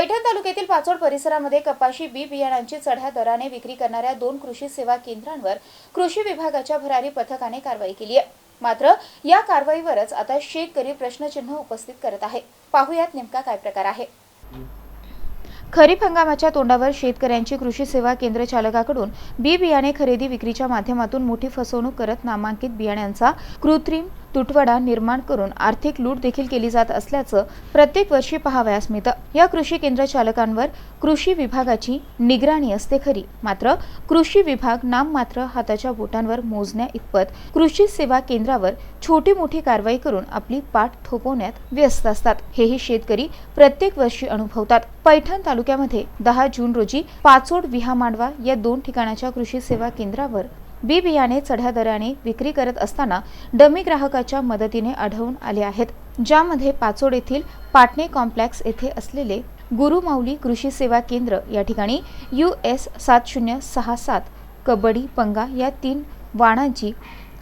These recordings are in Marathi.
पैठण तालुक्यातील पाचोड परिसरामध्ये कपाशी बी बियाणांची चढ्या दराने विक्री करणाऱ्या दोन कृषी सेवा केंद्रांवर कृषी विभागाच्या भरारी पथकाने कारवाई केली आहे. मात्र या कारवाईवरच आता शेतकरी प्रश्नचिन्ह उपस्थित करत आहे. पाहुयात नेमका काय प्रकार आहे. खरीप हंगामाच्या तोंडावर शेतकऱ्यांची कृषी सेवा केंद्र चालकाकडून बी बियाणे खरेदी विक्रीच्या माध्यमातून मोठी फसवणूक करत नामांकित बियाण्यांचा कृत्रिम तुटवडा निर्माण करून आर्थिक लूट देखील केली जात असल्याचं प्रत्येक वर्षी पाहावयास मिळतं. या कृषी केंद्र चालकांवर कृषी विभागाची निगराणी असते खरी. मात्र कृषी विभाग नाममात्र हाताच्या बोटांवर मोजण्या इतपत कृषी सेवा केंद्रावर छोटी मोठी कारवाई करून आपली पाठ थोपवण्यात व्यस्त असतात. हेही शेतकरी प्रत्येक वर्षी अनुभवतात. पैठण तालुक्यामध्ये दहा जून रोजी पाचोड विहामांडवा या दोन ठिकाणाच्या कृषी सेवा केंद्रावर बी बियाणे चढ्या दराने विक्री करत असताना डमी ग्राहकाच्या मदतीने आढळून आले आहेत ज्यामध्ये पाचोड येथील पाटणे कॉम्प्लेक्स येथे असलेले गुरुमाऊली कृषी सेवा केंद्र या ठिकाणी यू एस सात शून्य सहा सात कबड्डी पंगा या तीन वाणांची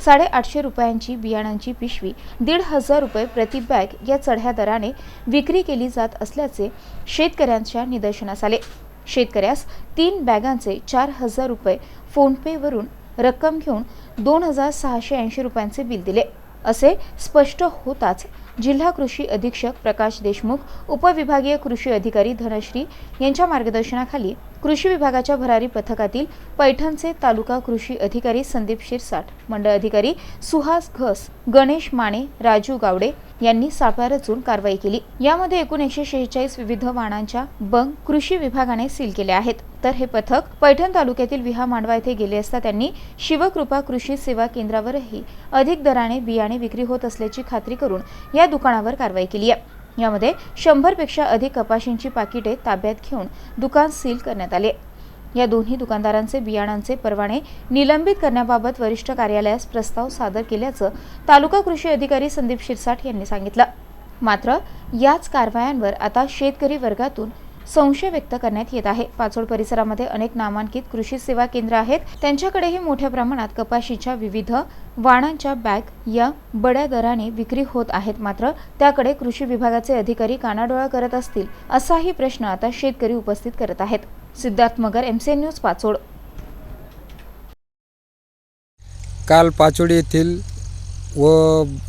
साडेआठशे रुपयांची बियाणांची पिशवी दीड हजार रुपये प्रति बॅग या चढ्या दराने विक्री केली जात असल्याचे शेतकऱ्यांच्या निदर्शनास आले. शेतकऱ्यास तीन बॅगांचे चार हजार रुपये फोनपेवरून रक्कम घेऊन दोन हजार सहाशे ऐंशी रुपयांचे बिल दिले. असे स्पष्ट होताच जिल्हा कृषी अधीक्षक प्रकाश देशमुख उपविभागीय कृषी अधिकारी धनश्री यांच्या मार्गदर्शनाखाली कृषी विभागाच्या भरारी पथकातील पैठणचे तालुका कृषी अधिकारी संदीप शिरसाट मंडळ अधिकारी सुहास घस गणेश माने राजू गावडे यांनी सापळा रचून कारवाई केली. यामध्ये एकूण एकशे शेहेचाळीस विविध वाणांच्या बंग कृषी विभागाने सील केले आहेत. तर हे पथक पैठण तालुक्यातील विहा मांडवा येथे गेले असता त्यांनी शिवकृपा कृषी सेवा केंद्रावरही अधिक दराने बियाणे विक्री होत असल्याची खात्री करून या दुकानावर कारवाई केली आहे. यामध्ये शंभरपेक्षा अधिक कपाशींची पाकिटे ताब्यात घेऊन दुकान सील करण्यात आले. या दोन्ही दुकानदारांचे बियाणांचे परवाने निलंबित करण्याबाबत वरिष्ठ कार्यालयास प्रस्ताव सादर केल्याचं तालुका कृषी अधिकारी संदीप शिरसाट यांनी सांगितलं. मात्र याच कारवायांवर आता शेतकरी वर्गातून संशय व्यक्त करण्यात येत आहे. पाचोड परिसरामध्ये अनेक नामांकित कृषी सेवा केंद्र आहेत. त्यांच्याकडेही मोठ्या प्रमाणात कपाशीच्या विविध वाणांच्या बॅग या बड्या दराने विक्री होत आहेत. मात्र त्याकडे कृषी विभागाचे अधिकारी कानाडोळा करत असतील असाही प्रश्न आता शेतकरी उपस्थित करत आहेत. Siddharth Magar MCN news Pachod. काल पाचोड येथील व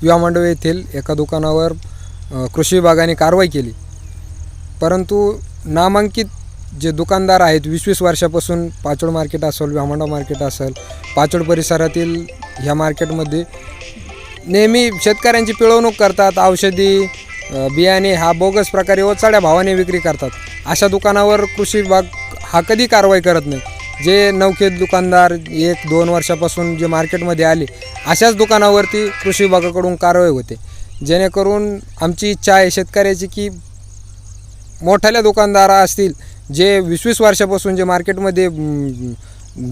विवामांडव येथील एका दुकानावर कृषी विभागाने कारवाई केली. परंतु नामांकित जे दुकानदार आहेत वीस वीस वर्षापासून पाचोड मार्केट असेल विहामांडव मार्केट असेल पाचोड परिसरातील ह्या मार्केटमध्ये नेहमी शेतकऱ्यांची पिळवणूक करतात औषधी बियाणे हा बोगस प्रकारे व चढ्या भावाने विक्री करतात. अशा दुकानावर कृषी विभाग हा कधी कारवाई करत नाही. जे नौके दुकानदार एक दोन वर्षापासून जे मार्केटमध्ये आले अशाच दुकानावरती कृषी विभागाकडून कारवाई होते. जेणेकरून आमची इच्छा आहे शेतकऱ्याची की मोठ्याल्या दुकानदार असतील जे वीस वीस वर्षापासून जे मार्केटमध्ये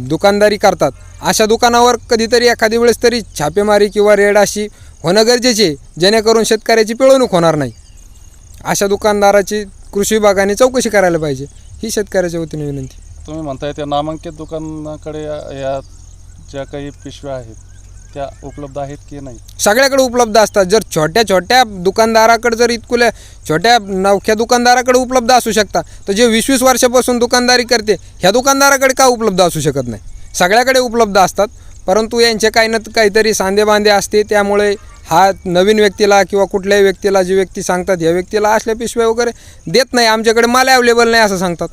दुकानदारी करतात अशा दुकानावर कधीतरी एखादी वेळेस तरी छापेमारी किंवा रेड अशी होणं गरजेचे आहे जेणेकरून शेतकऱ्याची पिळवणूक होणार नाही. अशा दुकानदाराची कृषी विभागाने चौकशी करायला पाहिजे ही शेतकऱ्याच्या वतीने विनंती. तुम्ही म्हणताय त्या नामांकित दुकानाकडे या- या ज्या काही पिशव्या आहेत त्या उपलब्ध आहेत की नाही? सगळ्याकडे उपलब्ध असतात. जर छोट्या छोट्या दुकानदाराकडे जर इतकुल्या छोट्या नवख्या दुकानदाराकडे उपलब्ध असू शकता तर जे वीस वीस वर्षापासून दुकानदारी करते ह्या दुकानदाराकडे का उपलब्ध असू शकत नाही? सगळ्याकडे उपलब्ध असतात परंतु यांचे काही ना काही सांधेबांधे असते. त्यामुळे हा नवीन व्यक्तीला किंवा कुठल्याही व्यक्तीला जी व्यक्ती सांगतात या व्यक्तीला असल्या पिशव्या वगैरे देत नाही. आमच्याकडे माल अवेलेबल नाही असं सांगतात.